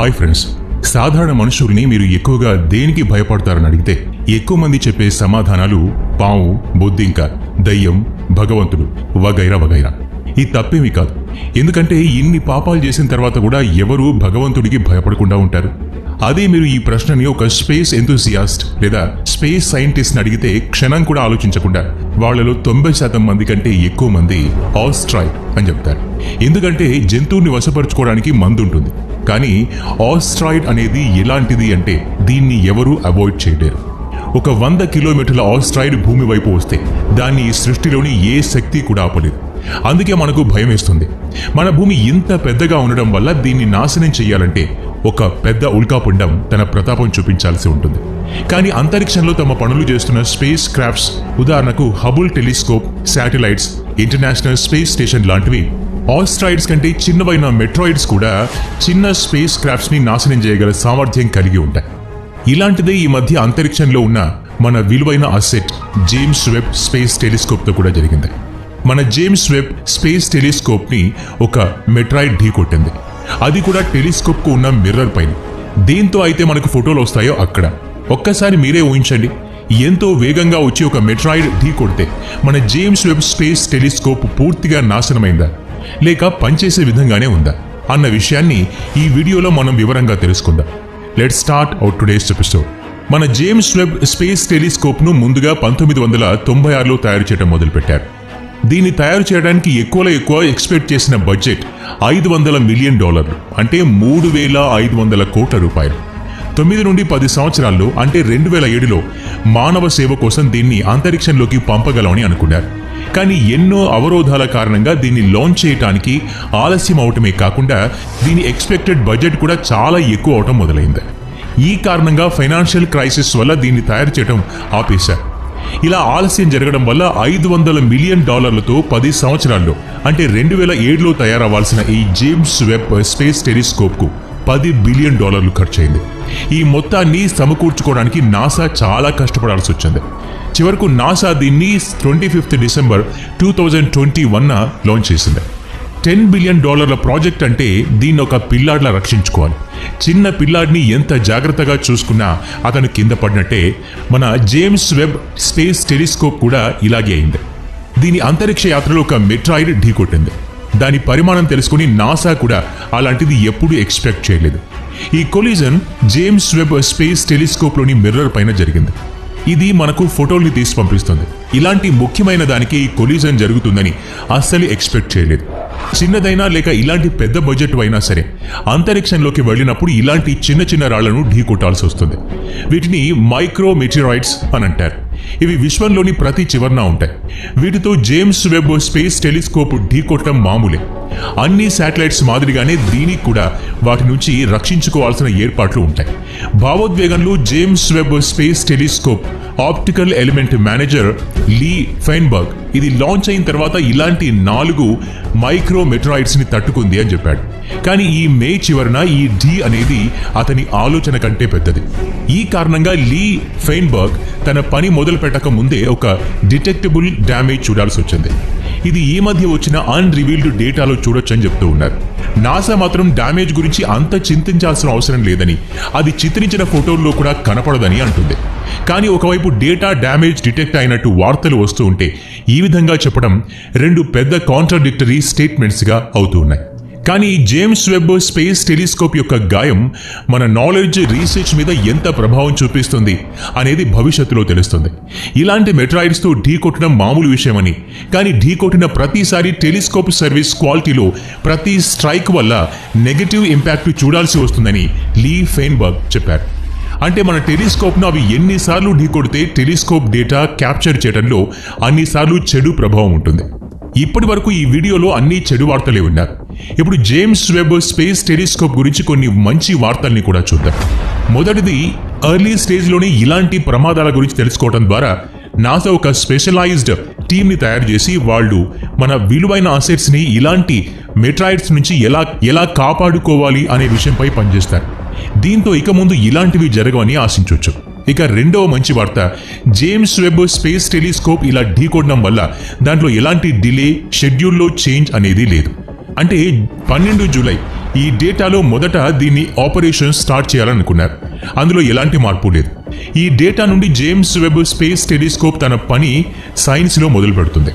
Hi friends. సాధారణ మనుషుల్ని మీరు ఎక్కువగా దేనికి భయపడతారని అడిగితే ఎక్కువ మంది చెప్పే సమాధానాలు పాము బొద్దింక దయ్యం భగవంతుడు వగైరా వగైరా. ఈ తప్పేమీ కాదు. ఎందుకంటే ఇన్ని పాపాలు చేసిన తర్వాత కూడా ఎవరు భగవంతుడికి భయపడకుండా ఉంటారు. అదే మీరు ఈ ప్రశ్నని ఒక స్పేస్ ఎంతూసియాస్ట్ లేదా స్పేస్ సైంటిస్ట్ని అడిగితే క్షణం కూడా ఆలోచించకుండా వాళ్ళలో తొంభై శాతం మంది కంటే ఎక్కువ మంది ఆస్ట్రాయ్ అని చెప్తారు. ఎందుకంటే జంతువుని వశపరుచుకోవడానికి మందు ఉంటుంది కానీ ఆస్ట్రాయిడ్ అనేది ఎలాంటిది అంటే దీన్ని ఎవరూ అవాయిడ్ చేయలేరు. ఒక వంద కిలోమీటర్ల ఆస్ట్రాయిడ్ భూమి వైపు వస్తే దాన్ని సృష్టిలోని ఏ శక్తి కూడా ఆపలేదు. అందుకే మనకు భయం వేస్తుంది. మన భూమి ఇంత పెద్దగా ఉండడం వల్ల దీన్ని నాశనం చేయాలంటే ఒక పెద్ద ఉల్కాపిండం తన ప్రతాపం చూపించాల్సి ఉంటుంది. కానీ అంతరిక్షంలో తమ పనులు చేస్తున్న స్పేస్ క్రాఫ్ట్స్ ఉదాహరణకు Hubble telescope satellites international space station లాంటివి ఆస్ట్రాయిడ్స్ కంటే చిన్నవైన మెట్రాయిడ్స్ కూడా చిన్న స్పేస్ క్రాఫ్ట్స్ని నాశనం చేయగల సామర్థ్యం కలిగి ఉంటాయి. ఇలాంటిదే ఈ మధ్య అంతరిక్షంలో ఉన్న మన విలువైన అసెట్ జేమ్స్ వెబ్ స్పేస్ టెలిస్కోప్తో కూడా జరిగింది. మన జేమ్స్ వెబ్ స్పేస్ టెలిస్కోప్ని ఒక మెట్రాయిడ్ ఢీ కొట్టింది. అది కూడా టెలిస్కోప్కు ఉన్న మిర్రర్ పైన. దేంతో అయితే మనకు ఫోటోలు వస్తాయో అక్కడ. ఒక్కసారి మీరే ఊహించండి. ఎంతో వేగంగా వచ్చి ఒక మెట్రాయిడ్ ఢీ కొడితే మన జేమ్స్ వెబ్ స్పేస్ టెలిస్కోప్ పూర్తిగా నాశనమైందా? లేక పనిచేసే విధంగానే ఉందా? అన్న విషయాన్ని ఈ వీడియోలో మనం వివరంగా తెలుసుకుందాం. Let start out today's episode మన జేమ్స్ వెబ్ స్పేస్ టెలిస్కోప్ను ముందుగా పంతొమ్మిది వందల తొంభై ఆరులో తయారు చేయడం మొదలుపెట్టారు. దీన్ని తయారు చేయడానికి ఎక్కువలో ఎక్కువ ఎక్స్పెక్ట్ చేసిన బడ్జెట్ ఐదు వందల మిలియన్ డాలర్లు అంటే మూడు వేల ఐదు వందల కోట్ల రూపాయలు. తొమ్మిది నుండి పది సంవత్సరాల్లో అంటే రెండు వేల ఏడులో మానవ సేవ కోసం దీన్ని అంతరిక్షంలోకి పంపగలమని అనుకున్నారు. కానీ ఎన్నో అవరోధాల కారణంగా దీన్ని లాంచ్ చేయడానికి ఆలస్యం అవటమే కాకుండా దీని ఎక్స్పెక్టెడ్ బడ్జెట్ కూడా చాలా ఎక్కువ అవటం మొదలైంది. ఈ కారణంగా ఫైనాన్షియల్ క్రైసిస్ వల్ల దీన్ని తయారు చేయడం ఆపేశారు. ఇలా ఆలస్యం జరగడం వల్ల ఐదు వందల మిలియన్ డాలర్లతో పది సంవత్సరాల్లో అంటే రెండు వేల ఏడులో తయారవ్వాల్సిన ఈ జేమ్స్ వెబ్ స్పేస్ టెలిస్కోప్కు పది బిలియన్ డాలర్లు ఖర్చయింది. ఈ మొత్తాన్ని సమకూర్చుకోవడానికి నాసా చాలా కష్టపడాల్సి వచ్చింది చివరకు నాసా దీన్ని twenty fifth December two thousand twenty వన్న లాంచ్ చేసింది. టెన్ బిలియన్ డాలర్ల ప్రాజెక్ట్ అంటే దీన్ని ఒక పిల్లాడిలా రక్షించుకోవాలి. చిన్న పిల్లాడిని ఎంత జాగ్రత్తగా చూసుకున్నా అతను కింద పడినట్టే మన జేమ్స్ వెబ్ స్పేస్ టెలిస్కోప్ కూడా ఇలాగే అయింది. దీని అంతరిక్ష యాత్రలో ఒక మెట్రాయిడ్ ఢీకొట్టింది దాని పరిమాణం తెలుసుకుని నాసా కూడా అలాంటిది ఎప్పుడూ ఎక్స్పెక్ట్ చేయలేదు. ఈ కొలిజన్ జేమ్స్ వెబ్ స్పేస్ టెలిస్కోప్లోని మిర్రర్ పైన జరిగింది. ఇది మనకు ఫోటోల్ని తీసి పంపిస్తుంది. ఇలాంటి ముఖ్యమైన దానికి కొలిజన్ జరుగుతుందని అస్సలు ఎక్స్పెక్ట్ చేయలేదు. చిన్నదైనా లేక ఇలాంటి పెద్ద బడ్జెట్ అయినా సరే అంతరిక్షంలోకి వెళ్ళినప్పుడు ఇలాంటి చిన్న చిన్న రాళ్ళను ఢీ కొట్టాల్సి వస్తుంది. వీటిని మైక్రో మెటీరాయిడ్స్ అని అంటారు. ఇవి విశ్వంలోని ప్రతి చివర్న ఉంటాయి. వీటితో జేమ్స్ వెబ్ స్పేస్ టెలిస్కోప్ ఢీ కొట్టడం మామూలే. అన్ని శాటిలైట్స్ మాదిరిగానే దీనికి కూడా వాటి నుంచి రక్షించుకోవాల్సిన ఏర్పాట్లు ఉంటాయి. భావోద్వేగంలో James Webb space telescope optical element manager Lee Feinberg. ఇది లాంచ్ అయిన తర్వాత ఇలాంటి నాలుగు మైక్రో మెట్రాయిడ్స్ని తట్టుకుంది అని చెప్పాడు. కానీ ఈ మే చివరన ఈ డి అనేది అతని ఆలోచన కంటే పెద్దది. ఈ కారణంగా లీ ఫెయిన్బర్గ్ తన పని మొదలు పెట్టక ముందే ఒక డిటెక్టబుల్ డ్యామేజ్ చూడాల్సి వచ్చింది. ఇది ఈ మధ్య వచ్చిన అన్ రివీల్డ్ డేటాలో చూడొచ్చని చెప్తూ ఉన్నారు. నాసా మాత్రం డ్యామేజ్ గురించి అంత చింతించాల్సిన అవసరం లేదని అది చిత్రించిన ఫోటోల్లో కూడా కనపడదని అంటుంది. కానీ ఒకవైపు డేటా డ్యామేజ్ డిటెక్ట్ అయినట్టు వార్తలు వస్తూ ఉంటే ఈ విధంగా చెప్పడం రెండు పెద్ద కాంట్రాడిక్టరీ స్టేట్మెంట్స్గా అవుతూ ఉన్నాయి. కానీ జేమ్స్ వెబ్ స్పేస్ టెలిస్కోప్ యొక్క గాయం మన నాలెడ్జ్ రీసెర్చ్ మీద ఎంత ప్రభావం చూపిస్తుంది అనేది భవిష్యత్తులో తెలుస్తుంది. ఇలాంటి మెట్రాయిడ్స్తో ఢీ కొట్టడం మామూలు విషయమని కానీ ఢీ కొట్టిన ప్రతిసారి టెలిస్కోప్ సర్వీస్ క్వాలిటీలో ప్రతి స్ట్రైక్ వల్ల నెగటివ్ ఇంపాక్ట్ చూడాల్సి వస్తుందని లీ ఫెయిన్బర్గ్ చెప్పారు. అంటే మన టెలిస్కోప్ను అవి ఎన్నిసార్లు ఢీకొడితే టెలిస్కోప్ డేటా క్యాప్చర్ చేయడంలో అన్నిసార్లు చెడు ప్రభావం ఉంటుంది. ఇప్పటి వరకు ఈ వీడియోలో అన్ని చెడు వార్తలే ఉన్నారు. ఇప్పుడు జేమ్స్ వెబ్ స్పేస్ టెలిస్కోప్ గురించి కొన్ని మంచి వార్తల్ని కూడా చూద్దాం. మొదటిది ఎర్లీ స్టేజ్లోనే ఇలాంటి ప్రమాదాల గురించి తెలుసుకోవడం ద్వారా నాసా ఒక స్పెషలైజ్డ్ టీంని తయారు చేసి వాళ్ళు మన విలువైన అసెట్స్ని ఇలాంటి మెట్రాయిడ్స్ నుంచి ఎలా ఎలా కాపాడుకోవాలి అనే విషయంపై పనిచేస్తారు. దీంతో ఇక ముందు ఇలాంటివి జరగవని ఆశించవచ్చు. ఇక రెండవ మంచి వార్త జేమ్స్ వెబ్ స్పేస్ టెలిస్కోప్ ఇలా ఢీకొనడం వల్ల దాంట్లో ఎలాంటి డిలే షెడ్యూల్లో చేంజ్ అనేది లేదు. అంటే పన్నెండు జూలై ఈ డేటాలో మొదట దీన్ని ఆపరేషన్ స్టార్ట్ చేయాలనుకున్నారు. అందులో ఎలాంటి మార్పు లేదు. ఈ డేటా నుండి జేమ్స్ వెబ్ స్పేస్ టెలిస్కోప్ తన పని సైన్స్లో మొదలు పెడుతుంది